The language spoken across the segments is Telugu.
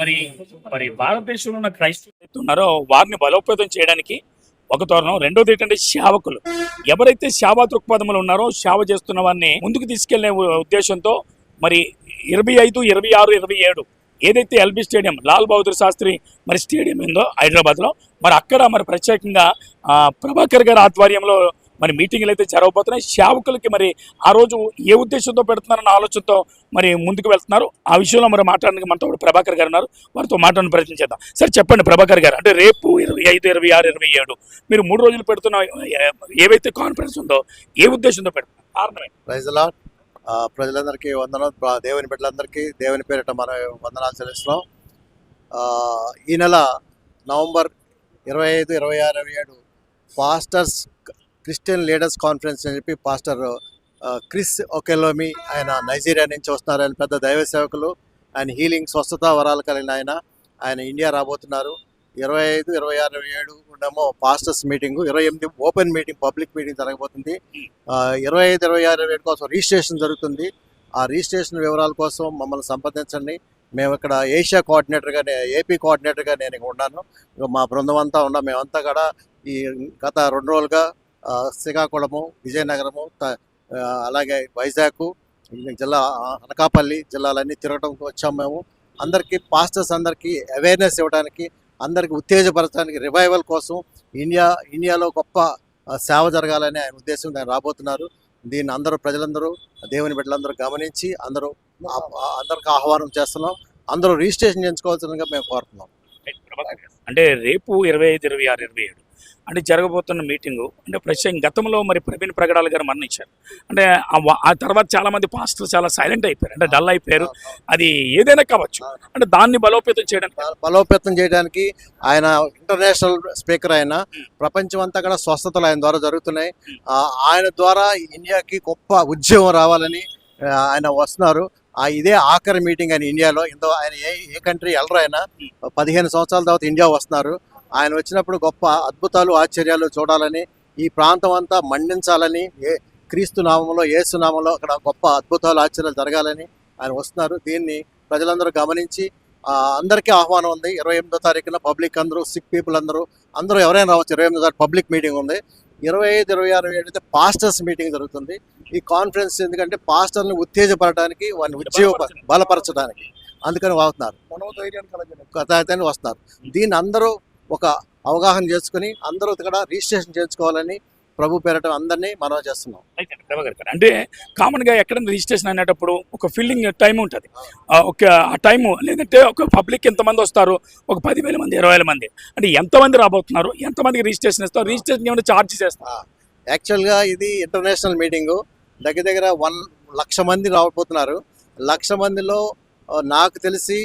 మరి మరి భారతదేశంలో ఉన్న క్రైస్తవులు ఉన్నారో వారిని బలోపేతం చేయడానికి ఒక తోరణం రెండోది ఏంటంటే సేవకులు ఎవరైతే సేవా దృక్పథములు ఉన్నారో సేవ చేస్తున్న వారిని ముందుకు తీసుకెళ్ళే ఉద్దేశంతో మరి ఇరవై ఐదు ఇరవై ఆరు ఇరవై ఏడు ఏదైతే ఎల్బీ స్టేడియం లాల్ బహదూర్ శాస్త్రి మరి స్టేడియం ఉందో హైదరాబాద్లో మరి అక్కడ మరి ప్రత్యేకంగా ప్రభాకర్ గారి ఆధ్వర్యంలో మరి మీటింగ్లు అయితే జరగబోతున్నాయి. సేవకులకి మరి ఆ రోజు ఏ ఉద్దేశంతో పెడుతున్నారన్న ఆలోచనతో మరి ముందుకు వెళ్తున్నారు. ఆ విషయంలో మరి మాట్లాడడానికి మనతో ప్రభాకర్ గారు ఉన్నారు. వారితో మాట్లాడిన ప్రయత్నం చేద్దాం. సార్ చెప్పండి ప్రభాకర్ గారు. అంటే రేపు ఇరవై ఐదు ఇరవై ఆరు ఇరవై ఏడు మీరు మూడు రోజులు పెడుతున్న ఏవైతే కాన్ఫరెన్స్ ఉందో ఏ ఉద్దేశంతో పెడుతున్నారు? కారణమే ప్రైజ్లా ప్రజలందరికీ వందనం దేవుని బిడ్డలందరికీ దేవుని పేరిట మన వందనాలు చెల్లిస్తున్నాం. ఈ నెల నవంబర్ ఇరవై ఐదు ఇరవై ఆరు ఇరవై ఏడు పాస్టర్స్ క్రిస్టియన్ లీడర్స్ కాన్ఫరెన్స్ అని చెప్పి పాస్టర్ క్రిస్ ఒకెలోమి ఆయన నైజీరియా నుంచి వస్తున్నారు ఆయన పెద్ద దైవ సేవకులు ఆయన హీలింగ్ స్వస్థత వరాలు కలిగిన ఆయన ఆయన ఇండియా రాబోతున్నారు. ఇరవై ఐదు ఇరవై ఆరు ఇరవై ఏడు ఉండేమో పాస్టర్స్ మీటింగ్ ఇరవై ఎనిమిది ఓపెన్ మీటింగ్ పబ్లిక్ మీటింగ్ జరగబోతుంది. ఆ, ఇరవై ఐదు ఇరవై ఆరు ఇరవై ఏడు కోసం రిజిస్ట్రేషన్ జరుగుతుంది. ఆ రిజిస్ట్రేషన్ వివరాల కోసం మమ్మల్ని సంప్రదించండి. మేము ఇక్కడ ఏషియా కోఆర్డినేటర్గా ఏపీ కోఆర్డినేటర్గా నేను ఉన్నాను. మా బృందం అంతా ఉన్నాం. మేమంతా కూడా ఈ గత రెండు రోజులుగా శ్రీకాకుళము విజయనగరము త- అలాగే వైజాగ్ జిల్లా అనకాపల్లి జిల్లాలన్నీ తిరగడానికి వచ్చాము మేము. అందరికీ పాస్టర్స్ అందరికీ అవేర్నెస్ ఇవ్వడానికి అందరికీ ఉత్తేజపరచడానికి రివైవల్ కోసం ఇండియా ఇండియాలో గొప్ప సేవ జరగాలని ఆయన ఉద్దేశం ఆయన రాబోతున్నారు. దీన్ని అందరూ ప్రజలందరూ దేవుని బిడ్డలందరూ గమనించి అందరూ అందరికి ఆహ్వానం చేస్తున్నాం. అందరూ రిజిస్ట్రేషన్ చేయించుకోవాల్సిందిగా మేము కోరుతున్నాం. అంటే రేపు ఇరవై ఐదు ఇరవై ఆరు ఇరవై ఏడు. అంటే జరగబోతున్న మీటింగు అంటే ప్రత్యేకంగా గతంలో మరి ప్రవీణ్ ప్రగడాల గారు మరణించారు. అంటే ఆ తర్వాత చాలా మంది పాస్టర్లు చాలా సైలెంట్ అయిపోయారు. అంటే డల్ అయిపోయారు. అది ఏదైనా కావచ్చు. అంటే దాన్ని బలోపేతం చేయడానికి బలోపేతం చేయడానికి ఆయన ఇంటర్నేషనల్ స్పీకర్ ఆయన ప్రపంచం అంతా కూడా స్వస్థతలు ఆయన ద్వారా జరుగుతున్నాయి. ఆయన ద్వారా ఇండియాకి గొప్ప ఉద్యమం రావాలని ఆయన వస్తున్నారు. ఆ ఇదే ఆఖరి మీటింగ్ ఆయన ఇండియాలో. ఇందులో ఆయన ఏ ఏ కంట్రీ వెళ్ళరు ఆయన పదిహేను సంవత్సరాల తర్వాత ఇండియా వస్తున్నారు. ఆయన వచ్చినప్పుడు గొప్ప అద్భుతాలు ఆశ్చర్యాలు చూడాలని ఈ ప్రాంతం అంతా మండించాలని ఏ క్రీస్తు నామంలో యేసు నామంలో అక్కడ గొప్ప అద్భుతాలు ఆశ్చర్యాలు జరగాలని ఆయన వస్తున్నారు. దీన్ని ప్రజలందరూ గమనించి అందరికీ ఆహ్వానం ఉంది. ఇరవై ఎనిమిదో తారీఖున పబ్లిక్ అందరూ సిక్ పీపుల్ అందరూ అందరూ ఎవరైనా రావచ్చు. ఇరవై ఎనిమిదో తారీఖు పబ్లిక్ మీటింగ్ ఉంది. ఇరవై ఐదు ఇరవై ఆరు ఏడు అయితే పాస్టర్స్ మీటింగ్ జరుగుతుంది ఈ కాన్ఫరెన్స్ ఎందుకంటే పాస్టర్ని ఉత్తేజపడడానికి వారిని ఉద్యోగ బలపరచడానికి. అందుకని వాగుతున్నారు కథాయితని వస్తున్నారు. దీన్ని అందరూ ఒక అవగాహన చేసుకుని అందరూ ఇక్కడ రిజిస్ట్రేషన్ చేసుకోవాలని ప్రభు పేరట అందరినీ మనం చేస్తున్నాం. అంటే కామన్గా ఎక్కడైనా రిజిస్ట్రేషన్ అనేటప్పుడు ఒక ఫిల్లింగ్ టైం ఉంటుంది. ఒక ఆ టైము లేదంటే ఒక పబ్లిక్ ఎంతమంది వస్తారు? ఒక పదివేల మంది ఇరవై వేల మంది. అంటే ఎంతమంది రాబోతున్నారు? ఎంతమందికి రిజిస్ట్రేషన్ ఇస్తారు రిజిస్ట్రేషన్ ఏమైనా ఛార్జ్ చేస్తారు? యాక్చువల్గా ఇది ఇంటర్నేషనల్ మీటింగు దగ్గర దగ్గర వన్ లక్ష మంది రాబోతున్నారు. లక్ష మందిలో నాకు తెలిసి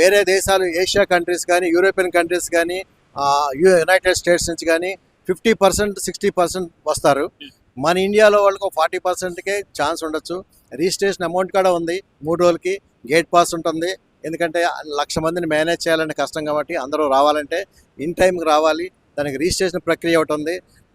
వేరే దేశాలు ఏషియా కంట్రీస్ కానీ యూరోపియన్ కంట్రీస్ కానీ యునైటెడ్ స్టేట్స్ నుంచి కానీ ఫిఫ్టీ పర్సెంట్ సిక్స్టీ పర్సెంట్ వస్తారు. మన ఇండియాలో వాళ్ళకు ఫార్టీ పర్సెంట్కే ఛాన్స్ ఉండొచ్చు. రిజిస్ట్రేషన్ అమౌంట్ కూడా ఉంది. మూడు రోజులకి గేట్ పాస్ ఉంటుంది. ఎందుకంటే లక్ష మందిని మేనేజ్ చేయాలంటే కష్టం కాబట్టి అందరూ రావాలంటే ఇన్ టైంకి రావాలి. దానికి రిజిస్ట్రేషన్ ప్రక్రియ ఒకటి ఉంది.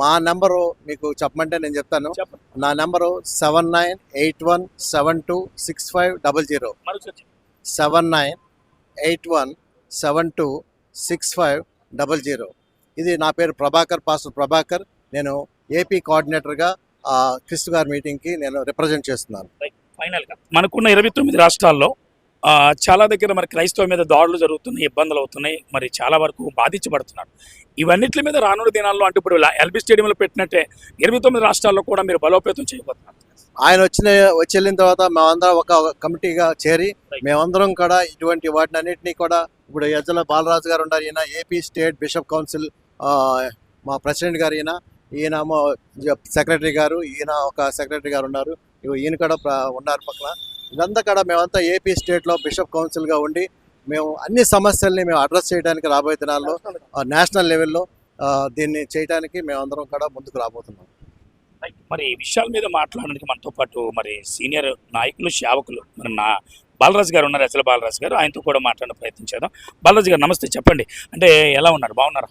మా నెంబరు మీకు చెప్పమంటే నేను చెప్తాను. నా number seven nine eight one seven two six five double zero. Seven nine eight one seven two six five double zero ఇది నా పేరు ప్రభాకర్ పాస్టర్ ప్రభాకర్. నేను ఏపీ కోఆర్డినేటర్గా ఆ, క్రిస్తు గారి మీటింగ్కి నేను రిప్రజెంట్ చేస్తున్నాను. ఫైనల్గా మనకున్న ఇరవై తొమ్మిది రాష్ట్రాల్లో చాలా దగ్గర మరి క్రైస్తవ మీద దాడులు జరుగుతున్నాయి ఇబ్బందులు అవుతున్నాయి మరి చాలా వరకు బాధించబడుతున్నారు. ఇవన్నిటి మీద రానున్న దినాల్లో అంటే ఇప్పుడు ఎల్బీ స్టేడియంలో పెట్టినట్టే ఇరవై తొమ్మిది రాష్ట్రాల్లో కూడా మీరు బలోపేతం చేయబోతున్నారు. ఆయన వచ్చిన వచ్చి వెళ్ళిన తర్వాత మేమందరం ఒక కమిటీగా చేరి మేమందరం కూడా ఇటువంటి వాటిని అన్నింటినీ కూడా ఇప్పుడు ఎజ్జల బాలరాజు గారు ఉన్నారు. ఈయన ఏపీ స్టేట్ బిషప్ కౌన్సిల్ మా ప్రెసిడెంట్ గారు ఈయన ఈయన సెక్రటరీ గారు ఈయన ఒక సెక్రటరీ గారు ఉన్నారు. ఈయన కూడా ఉన్నారు పక్కన. ఇదంతా కూడా మేమంతా ఏపీ స్టేట్లో బిషప్ కౌన్సిల్గా ఉండి మేము అన్ని సమస్యల్ని మేము అడ్రస్ చేయడానికి రాబోయే దినాల్లో నేషనల్ లెవెల్లో దీన్ని చేయడానికి మేమందరం కూడా ముందుకు రాబోతున్నాం. మరి ఈ విషయాల మీద మాట్లాడడానికి మనతో పాటు మరి సీనియర్ నాయకులు సేవకులు మరి నా బాలరాజు గారు ఉన్నారు అసలు బాలరాజు గారు. ఆయనతో కూడా మాట్లాడే ప్రయత్నం చేద్దాం. బాలరాజు గారు నమస్తే. చెప్పండి. అంటే ఎలా ఉన్నారు? బాగున్నారా?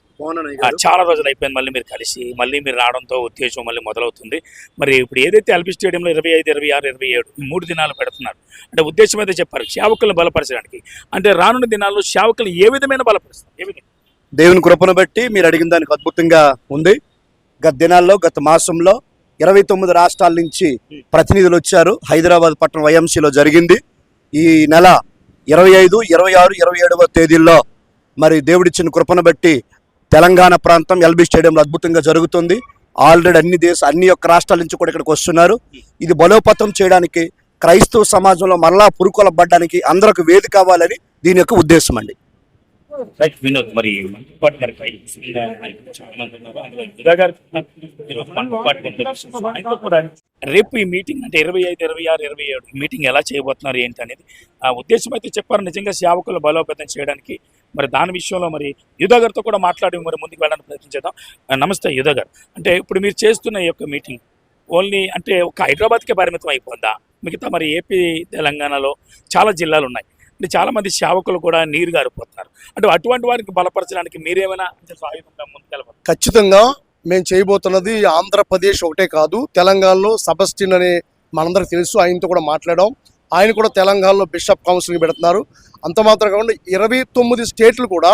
చాలా రోజులు అయిపోయింది. మళ్ళీ మీరు కలిసి మళ్ళీ మీరు రావడంతో ఉద్దేశం మళ్ళీ మొదలవుతుంది. మరి ఇప్పుడు ఏదైతే ఎల్బీ స్టేడియంలో ఇరవై ఐదు ఇరవై ఆరు ఇరవై ఏడు మూడు దినాలు పెడుతున్నారు అంటే ఉద్దేశం అయితే చెప్పారు సేవకులను బలపరచడానికి. అంటే రానున్న దినాల్లో సేవకులు ఏ విధమైన బలపరుస్తారు? ఏ విధంగా దేవుని కృపను బట్టి మీరు అడిగిన దానికి అద్భుతంగా ఉంది. గత దినాల్లో గత మాసంలో ఇరవై తొమ్మిది రాష్ట్రాల నుంచి ప్రతినిధులు వచ్చారు. హైదరాబాద్ పట్టణం వైఎంసీలో జరిగింది. ఈ నెల ఇరవై ఐదు ఇరవై ఆరు ఇరవై ఏడవ తేదీల్లో మరి దేవుడిచ్చిన కృపను బట్టి తెలంగాణ ప్రాంతం ఎల్బీ స్టేడియంలో అద్భుతంగా జరుగుతుంది. ఆల్రెడీ అన్ని దేశ అన్ని యొక్క రాష్ట్రాల నుంచి కూడా ఇక్కడికి వస్తున్నారు. ఇది బలోపతం చేయడానికి క్రైస్తవ సమాజంలో మరలా పురుకొలబడ్డానికి అందరికి వేది కావాలని దీని యొక్క ఉద్దేశం అండి. రైట్ వినోద్ మరి మనతో మరి రేపు ఈ మీటింగ్ అంటే ఇరవై ఐదు ఇరవై ఆరు ఇరవై ఏడు మీటింగ్ ఎలా చేయబోతున్నారు ఏంటి అనేది ఆ ఉద్దేశం అయితే చెప్పారు. నిజంగా సేవకులు బలోపేతం చేయడానికి మరి దాని విషయంలో మరి యుధా గారితో కూడా మాట్లాడి మరి ముందుకు వెళ్ళడానికి ప్రయత్నించేద్దాం నమస్తే యుధా గారు. అంటే ఇప్పుడు మీరు చేస్తున్న ఈ యొక్క మీటింగ్ ఓన్లీ అంటే ఒక హైదరాబాద్కే పరిమితం అయిపోద్దా మిగతా మరి ఏపీ తెలంగాణలో చాలా జిల్లాలు ఉన్నాయి. అంటే చాలా మంది సేవకులు కూడా నీరు గారిపోతున్నారు అంటే అటువంటి వారికి బలపరచడానికి మీరేమైనా సాయుధంగా ఖచ్చితంగా మేము చేయబోతున్నది ఆంధ్రప్రదేశ్ ఒకటే కాదు తెలంగాణలో సబస్టిన్ అనే మనందరికి తెలుసు ఆయనతో కూడా మాట్లాడాం. ఆయన కూడా తెలంగాణలో బిషప్ కౌన్సిలింగ్ పెడుతున్నారు. అంత మాత్రం కాకుండా ఇరవై తొమ్మిది స్టేట్లు కూడా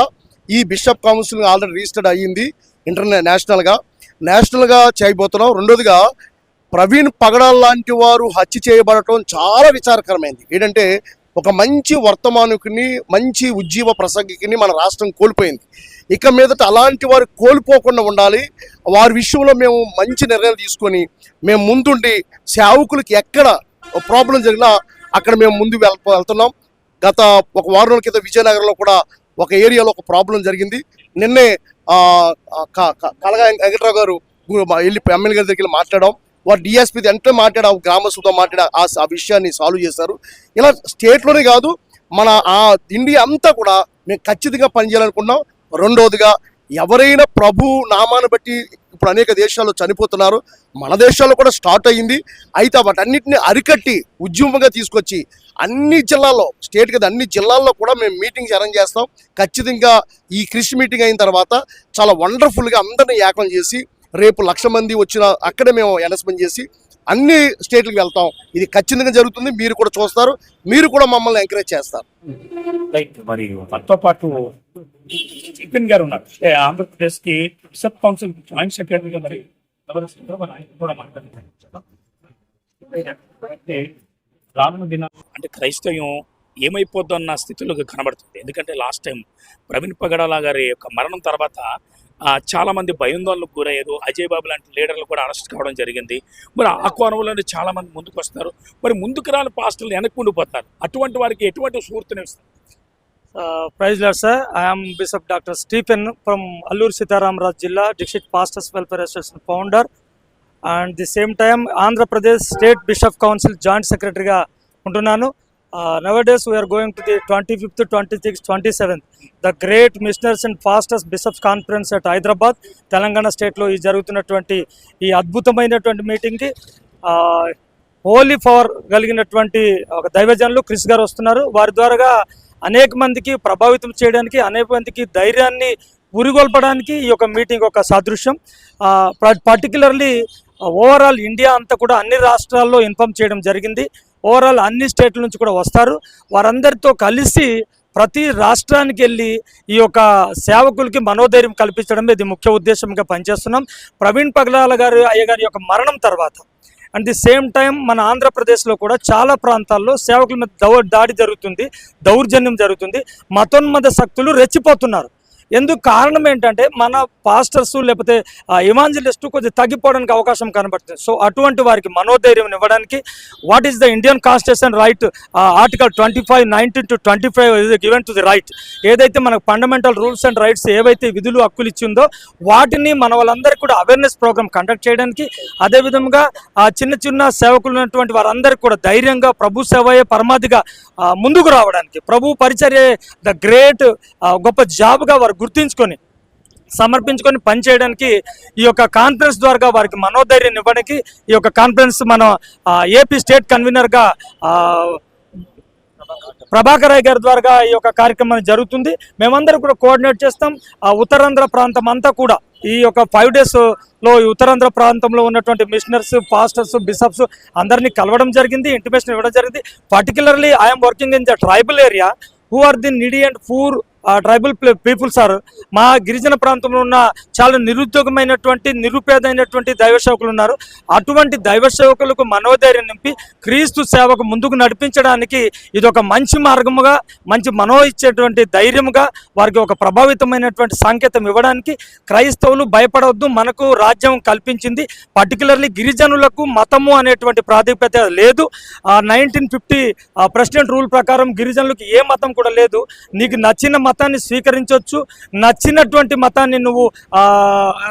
ఈ బిషప్ కౌన్సిలింగ్ ఆల్రెడీ రిజిస్టర్డ్ అయ్యింది ఇంటర్నే నేషనల్గా. నేషనల్గా చేయబోతున్నాం. రెండోదిగా ప్రవీణ్ పగడాల్ లాంటి వారు హత్య చేయబడటం చాలా విచారకరమైంది. ఏంటంటే ఒక మంచి వర్తమానికిని మంచి ఉజ్జీవ ప్రసంగికిని మన రాష్ట్రం కోల్పోయింది. ఇక మీదట అలాంటి వారు కోల్పోకుండా ఉండాలి. వారి విషయంలో మేము మంచి నిర్ణయాలు తీసుకొని మేము ముందుండి సేవకులకి ఎక్కడ ప్రాబ్లం జరిగినా అక్కడ మేము ముందు వెళ్తున్నాం. గత ఒక వారం రోజుల క్రితం విజయనగరంలో కూడా ఒక ఏరియాలో ఒక ప్రాబ్లం జరిగింది. నిన్నే క- కలగా వెంకట్రావు గారు వెళ్ళి ఎమ్మెల్యే గారి దగ్గర మాట్లాడాం. వారు డిఎస్పీ వెంటనే మాట్లాడి ఆ గ్రామస్తులతో మాట్లాడి ఆ విషయాన్ని సాల్వ్ చేశారు. ఇలా స్టేట్లోనే కాదు మన ఆ ఇండియా అంతా కూడా మేము ఖచ్చితంగా పనిచేయాలనుకున్నాం రెండవదిగా ఎవరైనా ప్రభు నామాన్ని బట్టి ఇప్పుడు అనేక దేశాల్లో చనిపోతున్నారు. మన దేశాల్లో కూడా స్టార్ట్ అయ్యింది. అయితే వాటన్నిటిని అరికట్టి ఉద్యమంగా తీసుకొచ్చి అన్ని జిల్లాల్లో స్టేట్ కదా అన్ని జిల్లాల్లో కూడా మేము మీటింగ్స్ అరేంజ్ చేస్తాం. ఖచ్చితంగా ఈ క్రిష్ మీటింగ్ అయిన తర్వాత చాలా వండర్ఫుల్గా అందరినీ ఏకం చేసి రేపు లక్ష మంది వచ్చిన అక్కడ మేము అనౌన్స్మెంట్ చేసి అన్ని స్టేట్లకు వెళ్తాం. ఇది ఖచ్చితంగా జరుగుతుంది. మీరు కూడా చూస్తారు. మీరు కూడా మమ్మల్ని ఎంకరేజ్ చేస్తారు. మరి మనతో పాటు స్టీఫెన్ గారు ఉన్నారు. ఆంధ్రప్రదేశ్కి సబ్ కౌన్సిల్ జాయింట్ సెక్రటరీగా మరి అంటే రానున్న దినాలు అంటే క్రైస్తవ్యం ఏమైపోద్దన్న స్థితిలో కనబడుతుంది. ఎందుకంటే లాస్ట్ టైం ప్రవీణ్ పగడాల గారి యొక్క మరణం తర్వాత చాలామంది భయందోళనకు గురయ్యారు అజయ్ బాబు లాంటి లీడర్లు కూడా అరెస్ట్ కావడం జరిగింది. మరి ఆ కోణంలోనే చాలామంది ముందుకు వస్తారు. మరి ముందుకు రాని పాస్టర్లు వెనక్కి ఉండిపోతారు. అటువంటి వారికి ఎటువంటి స్ఫూర్తినిస్తారు ప్రైజ్ లేదు sir. I'm bishop doctor Stephen from Alluri Sitaramaraju జిల్లా district pastors welfare association founder and the same time Andhra Pradesh state bishop council joint సెక్రటరీగా ఉంటున్నాను. Nowadays we're going to the twenty fifth twenty six twenty seventh the great missioners and fastest bishops conference at Hyderabad Telangana స్టేట్లో ఈ జరుగుతున్నటువంటి ఈ అద్భుతమైనటువంటి మీటింగ్కి హోలీ పవర్ కలిగినటువంటి ఒక దైవజనులు క్రిస్ గారు వస్తున్నారు. వారి ద్వారాగా అనేక మందికి ప్రభావితం చేయడానికి అనేక మందికి ధైర్యాన్ని ఉరిగొల్పడానికి ఈ యొక్క మీటింగ్ ఒక సాదృశ్యం. పర్టికులర్లీ ఓవరాల్ ఇండియా అంతా కూడా అన్ని రాష్ట్రాల్లో ఇన్ఫామ్ చేయడం జరిగింది. ఓవరాల్ అన్ని స్టేట్ల నుంచి కూడా వస్తారు. వారందరితో కలిసి ప్రతి రాష్ట్రానికి వెళ్ళి ఈ యొక్క సేవకులకి మనోధైర్యం కల్పించడమే ఇది ముఖ్య ఉద్దేశంగా పనిచేస్తున్నాం. ప్రవీణ్ పగలాల గారు అయ్యగారి యొక్క మరణం తర్వాత అండ్ ది సేమ్ టైం మన ఆంధ్రప్రదేశ్లో కూడా చాలా ప్రాంతాల్లో సేవకుల మీద దౌ దాడి జరుగుతుంది దౌర్జన్యం జరుగుతుంది. మతోన్మద శక్తులు రెచ్చిపోతున్నారు. ఎందుకు కారణం ఏంటంటే మన పాస్టర్స్ లేకపోతే ఇమాంజలిస్ట్ కొంచెం తగ్గిపోవడానికి అవకాశం కనబడుతుంది. సో అటువంటి వారికి మనోధైర్యం ఇవ్వడానికి what is the Indian constitution right article twenty five nineteen to twenty five given to the right ఏదైతే మనకు ఫండమెంటల్ రూల్స్ అండ్ రైట్స్ ఏవైతే విధులు హక్కులు ఇచ్చిందో వాటిని మన వాళ్ళందరికీ కూడా అవేర్నెస్ ప్రోగ్రామ్ కండక్ట్ చేయడానికి అదేవిధంగా ఆ చిన్న చిన్న సేవకులు ఉన్నటువంటి వారందరికీ కూడా ధైర్యంగా ప్రభు సేవయే పరమాధిగా ముందుకు రావడానికి ప్రభు పరిచర్య ద గ్రేట్ గొప్ప జాబ్గా వారు గుర్తించుకొని సమర్పించుకొని పనిచేయడానికి ఈ యొక్క కాన్ఫరెన్స్ ద్వారా వారికి మనోధైర్యం ఇవ్వడానికి ఈ యొక్క కాన్ఫరెన్స్ మన ఏపీ స్టేట్ కన్వీనర్గా ప్రభాకర్ రాయ్ గారి ద్వారా ఈ యొక్క కార్యక్రమం జరుగుతుంది. మేమందరం కూడా కోఆర్డినేట్ చేస్తాం. ఆ ఉత్తరాంధ్ర ప్రాంతం అంతా కూడా ఈ యొక్క ఫైవ్ డేస్లో ఈ ఉత్తరాంధ్ర ప్రాంతంలో ఉన్నటువంటి మిషనర్స్ పాస్టర్స్ బిషప్స్ అందరినీ కలవడం జరిగింది ఇంటిమేషన్ ఇవ్వడం జరిగింది. Particularly I'm working in the tribal area who are the needy and poor tribal peoples are మా గిరిజన ప్రాంతంలో ఉన్న చాలా నిరుద్యోగమైనటువంటి నిరుపేదైనటువంటి దైవ సేవకులు ఉన్నారు. అటువంటి దైవ సేవకులకు మనోధైర్యం నింపి క్రీస్తు సేవకు ముందుకు నడిపించడానికి ఇది ఒక మంచి మార్గముగా మంచి మనో ఇచ్చేటువంటి ధైర్యముగా వారికి ఒక ప్రభావితమైనటువంటి సంకేతం ఇవ్వడానికి క్రైస్తవులు భయపడవద్దు మనకు రాజ్యం కల్పించింది. పర్టికులర్లీ గిరిజనులకు మతము అనేటువంటి ప్రాతిపత్య లేదు. నైన్టీన్ ఫిఫ్టీ ప్రెసిడెంట్ రూల్ ప్రకారం గిరిజనులకు ఏ మతం కూడా లేదు. నీకు నచ్చిన మతాన్ని స్వీకరించవచ్చు నచ్చినటువంటి మతాన్ని నువ్వు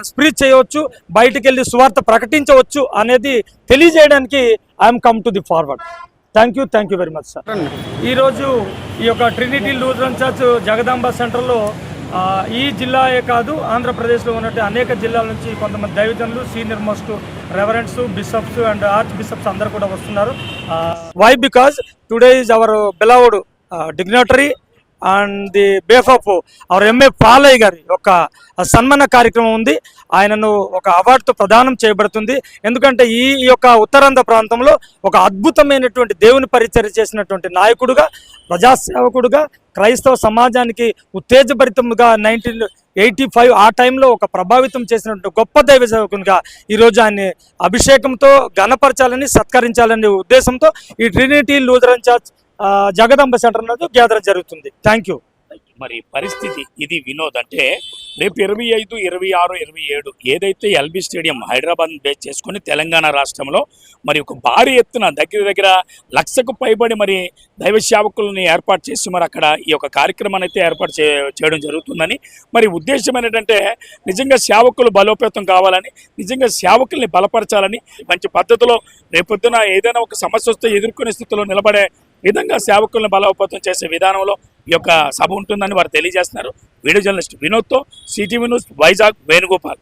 స్ప్రీచ్ చేయవచ్చు బయటికి వెళ్ళి సువార్త ప్రకటించవచ్చు అనేది తెలియజేయడానికి I'm come to the forward. Thank you thank you very much sir. ఈరోజు ఈ యొక్క ట్రినిటీ లూథరన్ చర్చ్ జగదాంబ సెంటర్లో ఈ జిల్లాయే కాదు ఆంధ్రప్రదేశ్లో ఉన్నట్టు అనేక జిల్లాల నుంచి కొంతమంది దైవజనులు senior most reverends bishops and archbishops అందరు కూడా వస్తున్నారు. Why? Because today is our beloved dignitary and the బేఫ్ of our MA Palaiah గారి ఒక సన్మాన కార్యక్రమం ఉంది. ఆయనను ఒక అవార్డుతో ప్రదానం చేయబడుతుంది. ఎందుకంటే ఈ యొక్క ఉత్తరాంధ్ర ప్రాంతంలో ఒక అద్భుతమైనటువంటి దేవుని పరిచయం చేసినటువంటి నాయకుడుగా ప్రజాసేవకుడుగా క్రైస్తవ సమాజానికి ఉత్తేజభరితముగా నైన్టీన్ ఎయిటీ ఫైవ్ ఆ టైంలో ఒక ప్రభావితం చేసినటువంటి గొప్ప దైవ సేవకునిగా ఈరోజు ఆయన్ని అభిషేకంతో ఘనపరచాలని సత్కరించాలనే ఉద్దేశంతో ఈ Trinity Lutheran church Jagadamba centre నందు గ్యాదరింగ్ జరుగుతుంది. థ్యాంక్ యూ మరి పరిస్థితి ఇది వినోద్ అంటే రేపు ఇరవై ఐదు ఇరవై ఆరు ఇరవై ఏడు ఏదైతే ఎల్బీ స్టేడియం హైదరాబాద్ బేస్ చేసుకొని తెలంగాణ రాష్ట్రంలో మరి ఒక భారీ ఎత్తున దగ్గర దగ్గర లక్షకు పైబడి మరి దైవ సేవకులని ఏర్పాటు చేసి మరి అక్కడ ఈ యొక్క కార్యక్రమాన్ని అయితే ఏర్పాటు చే చేయడం జరుగుతుందని మరి ఉద్దేశం ఏంటంటే నిజంగా సేవకులు బలోపేతం కావాలని నిజంగా సేవకుల్ని బలపరచాలని మంచి పద్ధతిలో రేపొద్దున ఏదైనా ఒక సమస్య వస్తే ఎదుర్కొనే స్థితిలో నిలబడే విధంగా సేవకులను బలోపేతం చేసే విధానంలో ఈ యొక్క సభ ఉంటుందని వారు తెలియజేస్తున్నారు. వీడియో జర్నలిస్ట్ వినోద్తో సిటీవీ న్యూస్ వైజాగ్ వేణుగోపాల్.